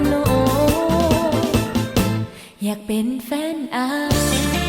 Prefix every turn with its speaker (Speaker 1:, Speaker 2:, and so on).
Speaker 1: นโอยากเป็นแฟนอาย